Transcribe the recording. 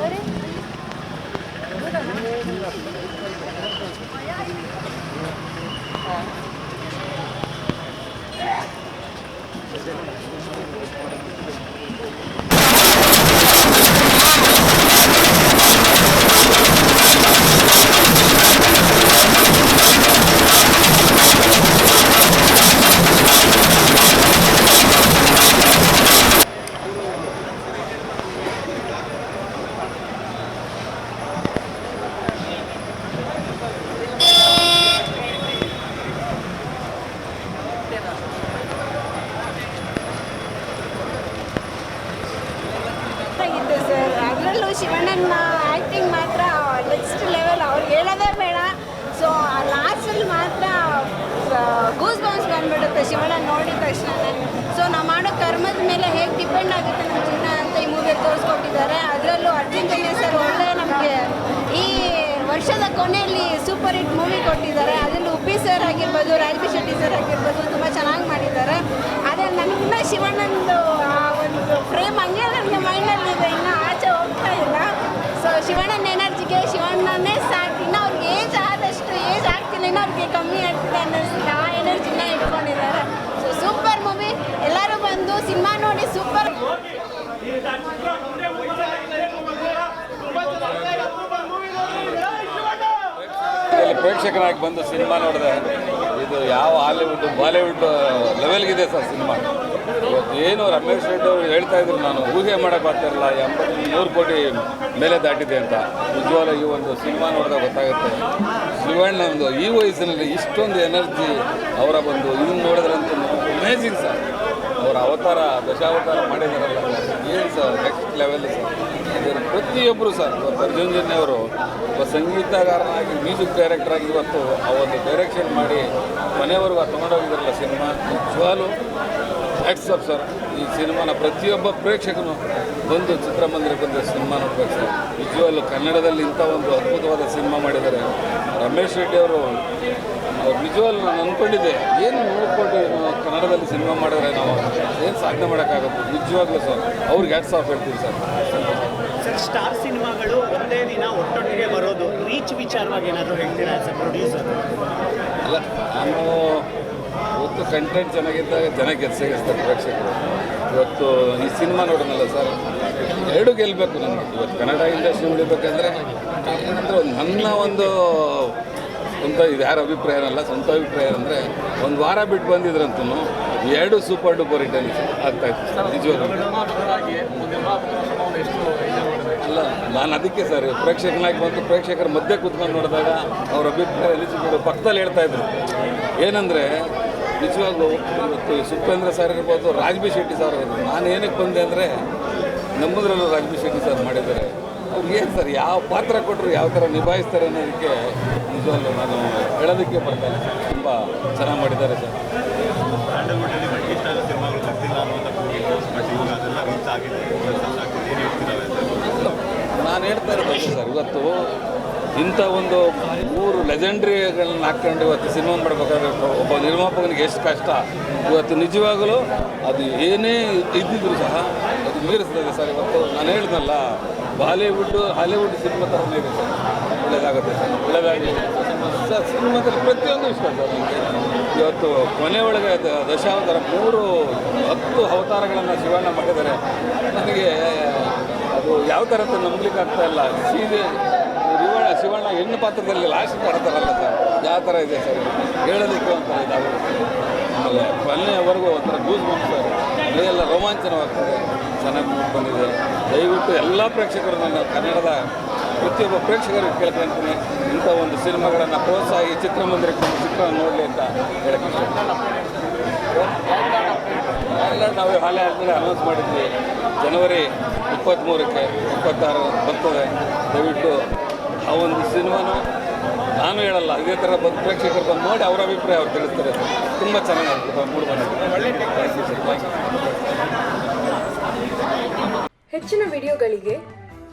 ಆಗಿತ್ತು ಶಿವಣ್ಣನ ಆ್ಯಕ್ಟಿಂಗ್ ಮಾತ್ರ ನೆಕ್ಸ್ಟ್ ಲೆವೆಲ್ ಅವ್ರಿಗೆ ಹೇಳೋದೇ ಬೇಡ. ಸೊ ಲಾಸ್ಟಲ್ಲಿ ಮಾತ್ರ ಗೂಸ್ ಬೌನ್ಸ್ ಬಂದ್ಬಿಡುತ್ತೆ ಶಿವಣ್ಣ ನೋಡಿದ ತಕ್ಷಣ ಸೊ ನಾವು ಮಾಡೋ ಕರ್ಮದ ಮೇಲೆ ಹೇಗೆ ಡಿಪೆಂಡ್ ಆಗುತ್ತೆ ನಮ್ಮ ಜೀವನ ಅಂತ ಈ ಮೂವಿಯಲ್ಲಿ ತೋರಿಸ್ಕೊಟ್ಟಿದ್ದಾರೆ. ಅದರಲ್ಲೂ ಅರ್ಜುನ್ ಸರ್ ಒಳ್ಳೆ ನಮಗೆ ಈ ವರ್ಷದ ಕೊನೆಯಲ್ಲಿ ಸೂಪರ್ ಹಿಟ್ ಮೂವಿ ಕೊಟ್ಟಿದ್ದಾರೆ. ಅದರಲ್ಲಿ ಉಪ್ಪಿ ಸರ್ ಆಗಿರ್ಬೋದು ರಾಜಬಿ ಶೆಟ್ಟಿ ಸರ್ ಆಗಿರ್ಬೋದು, ತುಂಬ ಚೆನ್ನಾಗಿ ಮಾಡಿದ್ದಾರೆ. ಆದರೆ ನನಗಿನ್ನ ಶಿವಣ್ಣಂದು, ಆ, ಒಂದು ಫ್ರೇಮ್ ಹಂಗೆ ಇಲ್ಲಿ ಪ್ರೇಕ್ಷಕರಾಗಿ ಬಂದು ಸಿನಿಮಾ ನೋಡಿದೆ. ಇದು ಯಾವ ಹಾಲಿವುಡ್, ಬಾಲಿವುಡ್ ಲೆವೆಲ್ಗಿದೆ ಸರ್ ಸಿನಿಮಾ. ಇವತ್ತು ಏನು ರಮೇಶ್ ರೆಡ್ಡಿ ಅವರು ಹೇಳ್ತಾ ಇದ್ರು, ನಾನು ಊಹೆ ಮಾಡೋಕೆ ಬರ್ತಿರಲ್ಲ ಎಂಬತ್ತು ನೂರು ಕೋಟಿ ಮೇಲೆ ದಾಟಿದೆ ಅಂತ. ನಿಜವಾಗ್ಲೂ ಈ ಒಂದು ಸಿನಿಮಾ ನೋಡಿದಾಗ ಗೊತ್ತಾಗುತ್ತೆ. ಶಿವಣ್ಣಂದು ಈ ವಯಸ್ಸಿನಲ್ಲಿ ಇಷ್ಟೊಂದು ಎನರ್ಜಿ ಅವರ ಒಂದು ಇದನ್ನು ನೋಡಿದ್ರಂತೂ ಅಮೇಝಿಂಗ್ ಸರ್. ಅವರ ಅವತಾರ, ದಶಾವತಾರ ಮಾಡಿದಾರಲ್ಲ. ಏನು ಸರ್ ನೆಕ್ಸ್ಟ್ ಲೆವೆಲ್ ಸರ್? ಇದರ ಪ್ರತಿಯೊಬ್ಬರು ಸರ್ ಅರ್ಜುನ್ ಅವರು, ಒಬ್ಬ ಸಂಗೀತಗಾರನಾಗಿ ಮ್ಯೂಸಿಕ್ ಡೈರೆಕ್ಟರ್ ಆಗಿ ಇವತ್ತು ಆ ಒಂದು ಡೈರೆಕ್ಷನ್ ಮಾಡಿ ಮನೆಯವರೆಗೂ ತೊಗೊಂಡೋಗಿದ್ರಲ್ಲ ಸಿನಿಮಾ. ನಿಜವಾಲು ಹ್ಯಾಟ್ಸ್ ಅಪ್ ಸರ್, ಈ ಸಿನಿಮಾನ ಪ್ರತಿಯೊಬ್ಬ ಪ್ರೇಕ್ಷಕನು ಬಂದು ಚಿತ್ರಮಂದಿರಕ್ಕೆ ಬಂದು ಸಿನಿಮಾ ನೋಡ್ಬೇಕು ಸರ್. ನಿಜವಾಗ್ಲೂ ಕನ್ನಡದಲ್ಲಿ ಇಂಥ ಒಂದು ಅದ್ಭುತವಾದ ಸಿನಿಮಾ ಮಾಡಿದ್ದಾರೆ. ರಮೇಶ್ ರೆಡ್ಡಿ ಅವರು ನಿಜವಾಗ್ಲೂ ನಾನು ಅಂದ್ಕೊಂಡಿದ್ದೆ, ಏನು ನಾವು ಕನ್ನಡದಲ್ಲಿ ಸಿನಿಮಾ ಮಾಡಿದ್ರೆ ನಾವು ಏನು ಸಾಧನೆ ಮಾಡೋಕ್ಕಾಗುತ್ತೆ? ನಿಜವಾಗ್ಲೂ ಸರ್, ಅವ್ರಿಗೆ ಹ್ಯಾಟ್ಸ್ ಆಫ್ ಹೇಳ್ತೀವಿ ಸರ್. ಸರ್, ಸ್ಟಾರ್ ಸಿನಿಮಾಗಳು ಒಂದೇ ದಿನ ಒಟ್ಟೊಟ್ಟಿಗೆ ಬರೋದು. ರೀಚ್ ವಿಚಾರವಾಗಿ ಏನಾದರೂ ಹೇಳ್ತೀರಾ ಸರ್ ಪ್ರೊಡ್ಯೂಸರ್ ಅಲ್ಲ, ನಾನು ಇವತ್ತು ಕಂಟೆಂಟ್ ಚೆನ್ನಾಗಿದ್ದಾಗ ಜನ ಗೆಲ್ಸೇಗಿಸ್ತಾರೆ ಪ್ರೇಕ್ಷಕರು. ಇವತ್ತು ಈ ಸಿನಿಮಾ ನೋಡೋಣಲ್ಲ ಸರ್, ಎರಡು ಗೆಲ್ಲಬೇಕು ನಾನು. ಇವತ್ತು ಕನ್ನಡ ಇಂಡಸ್ಟ್ರಿ ಉಳಿಬೇಕಂದ್ರೆ ಏನಂದ್ರೆ ನನ್ನ ಒಂದು ಸ್ವಂತ, ಇದು ಯಾರ ಅಭಿಪ್ರಾಯ ಏನಲ್ಲ, ಸ್ವಂತ ಅಭಿಪ್ರಾಯ ಅಂದರೆ ಒಂದು ವಾರ ಬಿಟ್ಟು ಬಂದಿದ್ರಂತೂ ಎರಡು ಸೂಪರ್ ಡೂಪರ್ ಇಟ್ಟಲ್ಲಿ ಆಗ್ತಾ ಇತ್ತು ಸರ್ ಅಲ್ಲ, ನಾನು ಅದಕ್ಕೆ ಸರ್ ಪ್ರೇಕ್ಷಕನಾಗಿ ಬಂದು ಪ್ರೇಕ್ಷಕರ ಮಧ್ಯೆ ಕೂತ್ಕೊಂಡು ನೋಡಿದಾಗ ಅವ್ರ ಅಭಿಪ್ರಾಯ ಎಲಿಜಿಬಿಲಿಟಿ ಪಕ್ಕದಲ್ಲಿ ಹೇಳ್ತಾ ಇದ್ರು. ಏನಂದರೆ, ನಿಜವಾಗ್ಲೂ ಇವತ್ತು ಸುಪೇಂದ್ರ ಸರ್ ಇರ್ಬೋದು, ರಾಜ್ಬಿ ಶೆಟ್ಟಿ ಸರ್ ಇರ್ಬೋದು, ನಾನು ಏನಕ್ಕೆ ಬಂದೆ ಅಂದರೆ, ನಮ್ಮದ್ರಲ್ಲೂ ರಾಜ್ಬಿ ಶೆಟ್ಟಿ ಸರ್ ಮಾಡಿದ್ದಾರೆ. ಅವ್ರಿಗೆ ಏನು ಸರ್, ಯಾವ ಪಾತ್ರ ಕೊಟ್ಟರು ಯಾವ ಥರ ನಿಭಾಯಿಸ್ತಾರೆ ಅನ್ನೋದಕ್ಕೆ ನಿಜವಾಗ್ಲೂ ನಾನು ಹೇಳೋದಕ್ಕೆ ಇಲ್ಲ. ತುಂಬ ಚೆನ್ನಾಗಿ ಮಾಡಿದ್ದಾರೆ ಸರ್ ನಾನು ಹೇಳ್ತಾ ಅಷ್ಟೇ ಸರ್. ಇವತ್ತು ಇಂಥ ಒಂದು ಮೂರು ಲೆಜೆಂಡ್ರಿಗಳನ್ನ ಹಾಕ್ಕೊಂಡು ಇವತ್ತು ಸಿನಿಮಾ ಮಾಡ್ಬೇಕಾದ್ರೆ ಒಬ್ಬ ನಿರ್ಮಾಪಕನಿಗೆ ಎಷ್ಟು ಕಷ್ಟ. ಇವತ್ತು ನಿಜವಾಗಲೂ ಅದು ಏನೇ ಇದ್ದಿದ್ರು ಸಹ ಅದು ಮೀರಿಸ್ತದೆ ಸರ್. ಇವತ್ತು ನಾನು ಹೇಳ್ದಲ್ಲ, ಬಾಲಿವುಡ್, ಹಾಲಿವುಡ್ ಸಿನಿಮಾ ಥರನೇ ಇದೆ ಸರ್. ಒಳ್ಳೆಯದಾಗುತ್ತೆ ಸರ್. ಒಳ್ಳೆಯದಾಗಿ ಸರ್ ಸಿನಿಮಾದಲ್ಲಿ ಪ್ರತಿಯೊಂದು ಇಷ್ಟ ಸರ್. ಇವತ್ತು ಕೊನೆ ಒಳಗೆ ದಶಾವತಾರ ಮೂರು ಹತ್ತು ಅವತಾರಗಳನ್ನು ಶಿವಣ್ಣ ಮಾಡಿದರೆ ನನಗೆ ಅದು ಯಾವ ಥರ ಅಂತ ನಂಬಲಿಕ್ಕೆ ಆಗ್ತಾ ಇಲ್ಲ. ಸೀದೆ ಶಿವಣ್ಣ ಶಿವಣ್ಣ ಹೆಣ್ಣು ಪಾತ್ರದಲ್ಲಿ ಲಾಸ್ಟ್ ಮಾಡ್ತಾರಲ್ಲ ಸರ್. ಯಾವ ಥರ ಇದೆ ಸರ್? ಹೇಳೋದಕ್ಕೆ ಒಂಥರ ಇದಾಗುತ್ತೆ. ಆಮೇಲೆ ಕೊನೆಯವರೆಗೂ ಒಂಥರ ಗೂಸ್ ಸರ್. ಎಲ್ಲ ರೋಮಾಂಚನವಾಗ್ತದೆ. ಚೆನ್ನಾಗಿ ಬಂದಿದೆ. ದಯವಿಟ್ಟು ಎಲ್ಲ ಪ್ರೇಕ್ಷಕರು ನನ್ನ ಕನ್ನಡದ ಪ್ರತಿಯೊಬ್ಬ ಪ್ರೇಕ್ಷಕರಿಗೆ ಕೇಳ್ಕೊಂತೀನಿ ಇಂಥ ಒಂದು ಸಿನಿಮಾಗಳನ್ನು ಪ್ರೋತ್ಸಾಹಿ ಚಿತ್ರಮಂದಿರಕ್ಕೆ ಚಿತ್ರ ನೋಡಲಿ ಅಂತ ಹೇಳಕ್ಕೆ ನಾವು ಹಾಲೆ ಆದಮೇಲೆ ಅನೌನ್ಸ್ ಮಾಡಿದ್ವಿ. ಜನವರಿ ಇಪ್ಪತ್ತ್ಮೂರಕ್ಕೆ, ಇಪ್ಪತ್ತಾರು ಬರ್ತದೆ. ದಯವಿಟ್ಟು ಆ ಒಂದು ಸಿನಿಮಾನು ನಾನು ಹೇಳಲ್ಲ, ಇದೇ ಥರ ಬಂದು ಪ್ರೇಕ್ಷಕರು ಬಂದು ನೋಡಿ ಅವರ ಅಭಿಪ್ರಾಯ ಅವ್ರು ತಿಳಿಸ್ತಾರೆ. ತುಂಬ ಚೆನ್ನಾಗಿ ಮೂಡ್ ಹೆಚ್ಚಿನ ವಿಡಿಯೋಗಳಿಗೆ